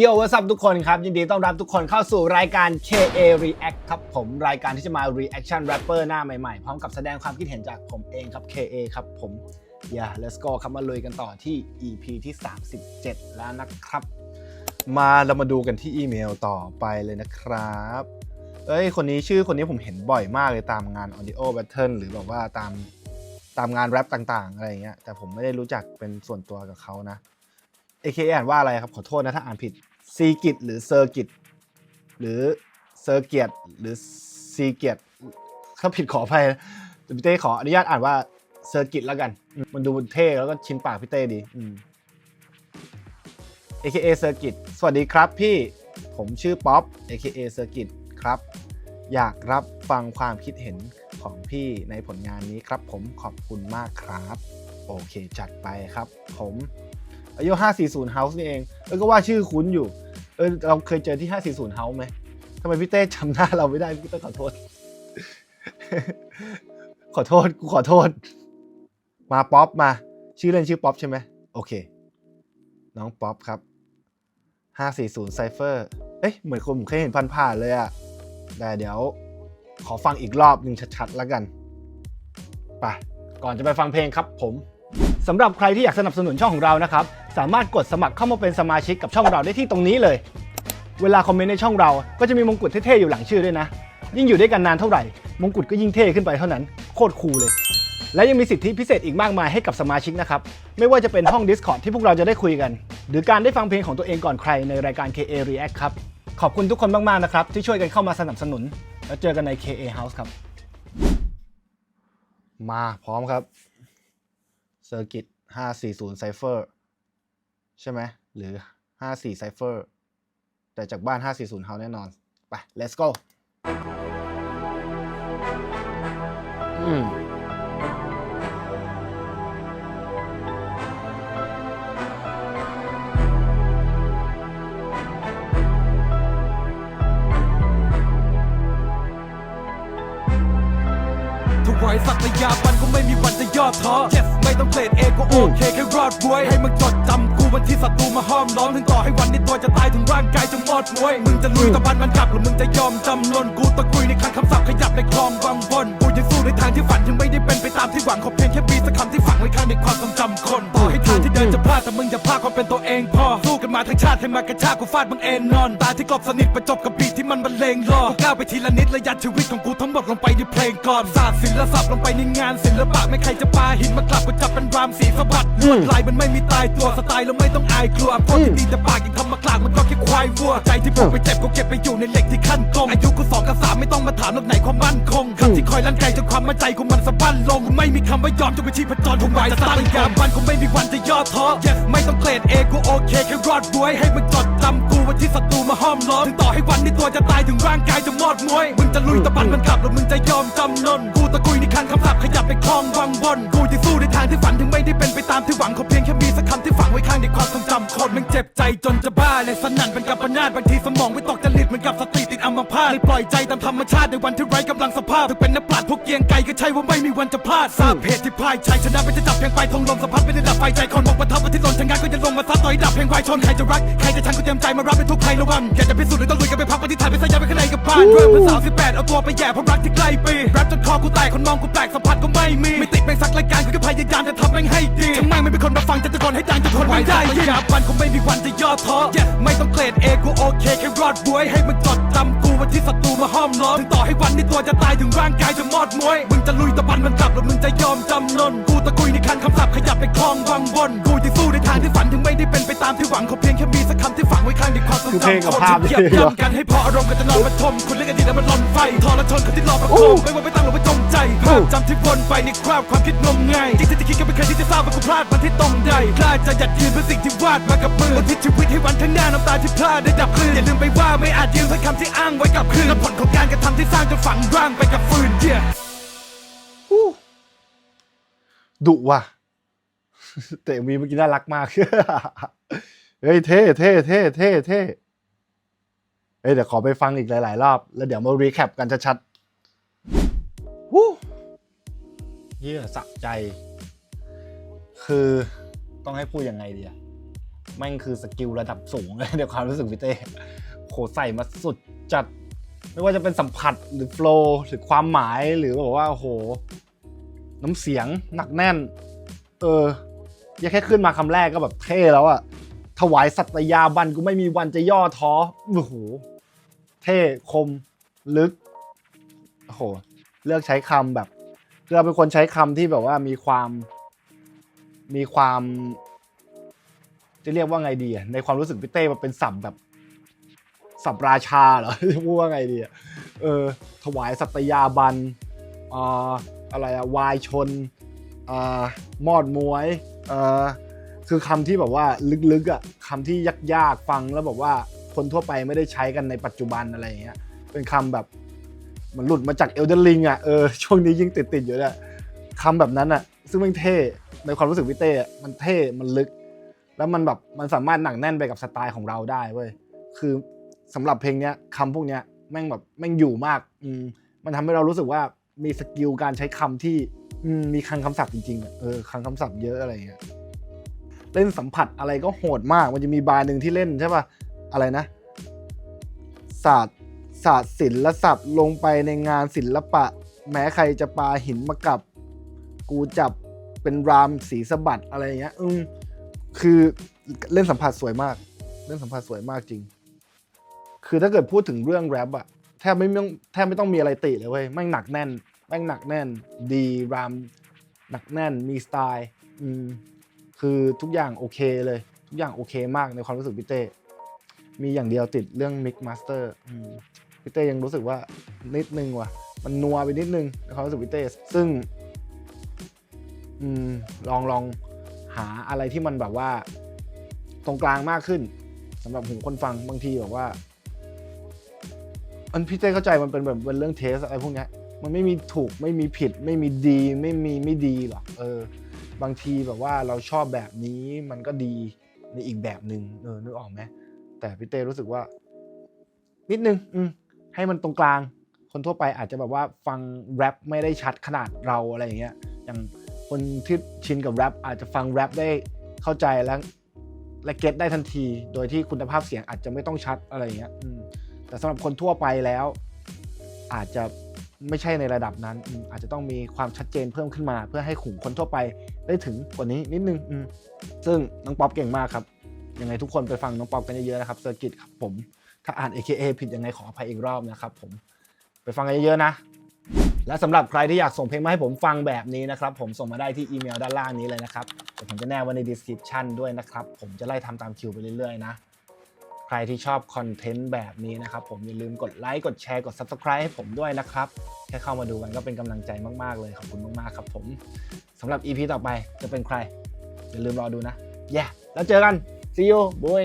โยวัสับทุกคนครับ ยินดีต้อนรับทุกคนเข้าสู่รายการ KA React ครับผม รายการที่จะมา reaction rapper หน้าใหม่ๆ พร้อมกับแสดงความคิดเห็นจากผมเองครับ KA ครับผมอย่า let's go ครับมาลุยกันต่อที่ EP ที่ 37 แล้วนะครับ มาเรามาดูกันที่อีเมลต่อไปเลยนะครับ เอ้ย คนนี้ชื่อคนนี้ผมเห็นบ่อยมากเลยตามงาน audio battle หรือแบบว่าตามตามงานแรปต่างๆ อะไรอย่างเงี้ยแต่ผมไม่ได้รู้จักเป็นส่วนตัวกับเขานะ AKA อ่านว่าอะไรครับ ขอโทษนะถ้าอ่านผิดซีกิตหรือเซอร์กิตหรือเซอร์เกียตหรือซีเกียตถ้าผิดขออภัยนะพี่เต้ขออนุญาตอ่านว่าเซอร์กิตแล้วกัน มันดูเท่แล้วก็ชินปากพี่เต้ดีอืม AKA เซอร์กิตสวัสดีครับพี่ผมชื่อป๊อป AKA เซอร์กิตครับ อยากรับฟังความคิดเห็นของพี่ในผลงานนี้ครับ ผมขอบคุณมากครับ โอเคจัดไปครับ ผม อายุ540 House นี่เอง เออก็ว่าชื่อคุ้นอยู่ เออเราเคยเจอที่ 540 House ไหมทำไมพี่เต้จำหน้าเราไม่ได้พี่เต้ขอโทษ ขอโทษกูขอโทษ มาป๊อปมา ชื่อเล่นชื่อป๊อปใช่ไหมโอเค น้องป๊อปครับ 540 Cypher เอ๊ะเหมือนคนผมเคยเห็นผ่านๆเลยอะแต่เดี๋ยวขอฟังอีกรอบหนึ่งชัดๆแล้วกัน ไป ก่อนจะไปฟังเพลงครับผม สำหรับใครที่อยากสนับสนุนช่องของเรานะครับ สามารถกดสมัครเข้ามาเป็นสมาชิกกับช่องเราได้ที่ตรงนี้เลย เวลาคอมเมนต์ในช่องเราก็จะมีมงกุฎเท่ๆอยู่หลังชื่อด้วยนะ ยิ่งอยู่ด้วยกันนานเท่าไหร่ มงกุฎก็ยิ่งเท่ขึ้นไปเท่านั้น โคตรคูลเลย และยังมีสิทธิพิเศษอีกมากมายให้กับสมาชิกนะครับ ไม่ว่าจะเป็นห้อง Discord ที่พวกเราจะได้คุยกัน หรือการได้ฟังเพลงของตัวเองก่อนใครในรายการ KA React ครับ ขอบคุณทุกคนมากๆนะครับ ที่ช่วยกันเข้ามาสนับสนุน แล้วเจอกันใน KA House ครับ มาพร้อมครับ เซอร์กิต540 Cypher ใช่ไหมหรือ54 Cypher แต่จากบ้าน540 House แน่นอน ไป let's go ถวายศักยาบันก็ไม่มีวันจะย่อท้อ yes ไม่ต้องเกรดเอก็โอเคแค่รอดรวย ให้มึงจดจำกูวันที่ศัตรูมาห้อมล้อม ถึงต่อให้วันนี้ตัวจะตายถึงร่างกายจะหมดมวย มึงจะลุยตะบันมันกลับหรือมึงจะยอมจำนนกูตะกุยในคลังคำศัพท์ขยับในคลองวังวนกูยังสู้ในทางที่ฝันยังไม่ได้เป็นไปตามที่หวังขอเพียงแค่มีสักคำที่ฝังไว้ข้างในความทรงจำคน ต่อให้ทางที่เดินจะพลาดแต่มึงอย่าพลาดความเป็นตัวเองพอสู้กัน มาทั้งชาติให้มากระชากกูฟาดมึงเอนนอน ตาที่กลบสนิทประจบกับบีทที่มันบรรเลงรอกูก้าวไปทีละนิดและยัดชีวิตของกูทั้งหมดลงไปในเพลงก่อนศาสตร์ศิลปศัพท์ลงไปในงานศิลปะไม่ใครจะปาหินมากลับกูจับเป็นรามสีสะบัดลวดลายมันไม่มีตายตัวสไตล์แล้วไม่ต้องอายกลัวพวกที่ดีแต่ปากยังทำมากลางมันก็แค่ควายวัว ใจที่ผูไปเจ็บกูเก็บไปอยู่ในเหล็กที่ขั้นกลมอายุกูสองกับสามไม่ต้องมาถามหรอกไหนความมั่นคงคำที่คอยลั่นไกลจนความมั่นใจกูมันสะบั้นลงกูไม่มีคำว่ายอมจนไปชีพจรทงไว้จะตั้งยามวันกูไม่มีวันจะย่อท้อ yes ไม่ต้องเกรดเอกูโอเคแค่รอดรวยให้มึงจดจำกูวันที่ศัตรูมาห้อมล้อมถึงต่อให้วันนี้ตัวจะตายถึงร่างกายจะมอดมวย มึงจะลุยตะบันมันขับหรือมึงจะยอมจำนน กูตะกุยในคันคำศัพท์ขยับไปคลองวังวนกูจะสู้ในทางที่ฝันถึงไม่ได้เป็นไปตามที่หวังขอเพียงแค่มีสักคำที่ฝังไว้ข้างในความทรงจำคนมันเจ็บใจจนจะบ้าเลยสนั่นเป็นกับปนาดบางทีสมองไม่ตกจริตเหมือนกับสติติดอัมพาตเลยปล่อยใจตามธรรมชาติในวันที่ไร้กำลังสภาพถึงเป็นนักปราชญ์พวกเกียงไกรก็ใช่ว่าไม่มีวันจะพลาดทราบเหตุที่พ่ายชัยชนะไม่จะจับเพียงไปทงลมสะพัดไม่ได้ดับไฟใจคนบ ดต่อยดับเพลงควายชนใครจะรัก ใครจะชังก็เตรียมใจมารับเป็นทุกใครระวังอยากจะพิสูจน์หรือต้องลุยกันไปพักปฏิถ่ายไปสยามไปข้างในกับบ้านเริ่มเมื่อสาวสิบแปดเอาตัวไปแย่เพราะรักที่ใกล้ปีแรปจนคอกูแตกคนมองกูแปลกสัมผัสก็ไม่มีไม่ติดแม่งสักรายการกูแค่พยายามจะทำแม่งให้ดีช่างแม่งไม่เป็นคนมาฟังจะตะโกนให้ดังจะทนไม่ได้ยิ่งวันคงไม่มีวันจะย่อท้อ yes ไม่ต้องเกรดเอกูโอเคแค่รอดบวยให้มึงจดจำกูวันที่ศัตรูมาห้อมล้อมถึงต่อให้วันนี้ตัวจะตายถึงร่างกายจะมอดมวยมึงจะลุยตะบันมันกลับหรือมึงจะยอมจำนนกูตะกุยในคันคำศัพท์ขยับไปคลองวังวนกูยังสู้ในทางที่ฝันถึง ไม่ได้เป็นไปตามที่หวังขอเพียงแค่มีสักคำที่ฝังไว้ข้างในความทรงคือเพลงจำกับคนภาพที่เหยียบเลยเหรอ ย่ำกันให้พออารมณ์กันจะนอนมาทมคุณเล่นอดีตแล้วมันหล่นไฟทรชนคนที่รอประคองไม่ว่าไปตั้งหรือไปจงใจภาพจำที่วนไปในคราบความคิดงมงายจริงๆที่คิดก็ไม่เคยที่จะทราบว่ากูพลาดมันที่ตรงใดกล้าจะหยัดยืนเพื่อสิ่งที่วาดมากับมืออุทิศชีวิตให้วันข้างหน้าน้ำตาที่พลาดได้ดับคลื่นอย่าลืมไปว่าไม่อาจยืนถ้อยคำที่อ้างไว้กับคืนและผลของการกระทำที่สร้างจนฝังร่างไปกับฟืน yeah ดุว่ะ แต่มีเมื่อกี้น่ารักมาก เฮ้ยเท่เท่เท่เท่เท่เฮ้ยเดี๋ยวขอไปฟังอีกหลาย ๆ รอบ แล้วเดี๋ยวมารีแคปกันชัดๆวู้เยี่ยสะใจ คือต้องให้พูดยังไงดีอะแม่งคือสกิลระดับสูงเลยในความรู้สึกพี่เต้โหใส่มาสุดจัด ไม่ว่าจะเป็นสัมผัสหรือโฟล์หรือความหมายหรือแบบว่าโห น้ำเสียงหนักแน่น เออ ยังแค่ขึ้นมาคำแรกก็แบบเท่แล้วอะถวายสัตยาบันกูไม่มีวันจะย่อท้อโอ้โหเท่คมลึกโอ้โหเลือกใช้คำแบบเราเป็นคนใช้คำที่แบบว่ามีความ มีความ จะเรียกว่าไงดีอะในความรู้สึกพี่เต้มันเป็นสับแบบสับราชาเหรอจะพูดว่าไงดีอะเออ ถวายสัตยาบันอ่าอะไรอะวายชนอ่ามอดมวย เอ่อคือคำที่แบบว่าลึกๆอะคำที่ยากๆฟังแล้วแบบว่าคนทั่วไปไม่ได้ใช้กันในปัจจุบันอะไรอย่างเงี้ยเป็นคำแบบมันหลุดมาจากเอลเดนลิงอะเออช่วงนี้ยิ่งติดๆอยู่เนี่ยคำแบบนั้นอะ ซึ่งมันเท่ในความรู้สึกพี่เต้อะมันเท่มันลึก แล้วมันแบบมันสามารถหนักแน่นไปกับสไตล์ของเราได้เว้ยคือสำหรับเพลงเนี้ยคำพวกเนี้ยแม่งแบบแม่งอยู่มากอืมมันทำให้เรารู้สึกว่ามีสกิลการใช้คำที่ มมีคลังคำศัพท์จริงๆอะเออคลังคำศัพท์เยอะอะไรเงี้ยเล่นสัมผัสอะไรก็โหดมาก มันจะมีบาร์หนึ่งที่เล่นใช่ป่ะ อะไรนะ ศาสตร์ศาสตร์ศิลศัพท์ลงไปในงานศิลปะ แม้ใครจะปาหินมากับ กูจับเป็นรามสีสะบัดอะไรเงี้ย อืมคือเล่นสัมผัสสวยมาก เล่นสัมผัสสวยมากจริง คือถ้าเกิดพูดถึงเรื่องแรปอะแทบไม่ต้องแทบไม่ต้องมีอะไรติเลยเว้ยแม่งหนักแน่น แม่งหนักแน่น ดีรามหนักแน่นมีสไตล์อืมคือทุกอย่างโอเคเลย ทุกอย่างโอเคมากในความรู้สึกพี่เต้มีอย่างเดียวติดเรื่อง Mix Master อืมพี่เต้ยังรู้สึกว่านิดนึงว่ะ มันนัวไปนิดนึงในความรู้สึกพี่เต้ซึ่งอลองลองหาอะไรที่มันแบบว่า ตรงกลางมากขึ้นสำหรับหูคนฟังบางทีแบบว่ามันพี่เต้เข้าใจมันเป็นแบบเป็นเรื่องเทสอะไรพวกนี้ มันไม่มีถูกไม่มีผิด ไม่มีดี ไม่มีไม่ดีหรอกเออ บางทีแบบว่าเราชอบแบบนี้มันก็ดีในอีกแบบหนึ่งเออนึกออกไหมแต่พี่เต้รู้สึกว่า นิดนึงอืมให้มันตรงกลาง คนทั่วไปอาจจะแบบว่าฟังแรปไม่ได้ชัดขนาดเราอะไรอย่างเงี้ยอย่างคนที่ชินกับแรปอาจจะฟังแรปได้เข้าใจและและเก็ตได้ทันที โดยที่คุณภาพเสียงอาจจะไม่ต้องชัดอะไรอย่างเงี้ยแต่สำหรับคนทั่วไปแล้ว อาจจะ ไม่ใช่ในระดับนั้นอาจจะต้องมีความชัดเจนเพิ่มขึ้นมา เพื่อให้ขุมคนทั่วไปได้ถึงกว่านี้นิดนึงซึ่งน้องป๊อปเก่งมากครับยังไงทุกคนไปฟังน้องป๊อปกันเยอะๆนะครับเซอร์กิตครับผมถ้าอ่าน AKA ผิดยังไงขออภัยอีกรอบนะครับผมไปฟังกันเยอะๆนะ และสำหรับใครที่อยากส่งเพลงมาให้ผมฟังแบบนี้นะครับ ผมส่งมาได้ที่อีเมลด้านล่างนี้เลยนะครับผมจะแนบไว้ใน description ด้วยนะครับ ผมจะไล่ทำตามคิวไปเรื่อยๆนะ ใครที่ชอบคอนเทนต์แบบนี้นะครับผมอย่าลืมกดไลค์กดแชร์กด subscribe ให้ผมด้วยนะครับ แค่เข้ามาดูกันก็เป็นกำลังใจมากๆเลยขอบคุณมากๆครับผมสำหรับ EP ต่อไปจะเป็นใคร อย่าลืมรอดูนะแย่แล้วเจอกัน see you boy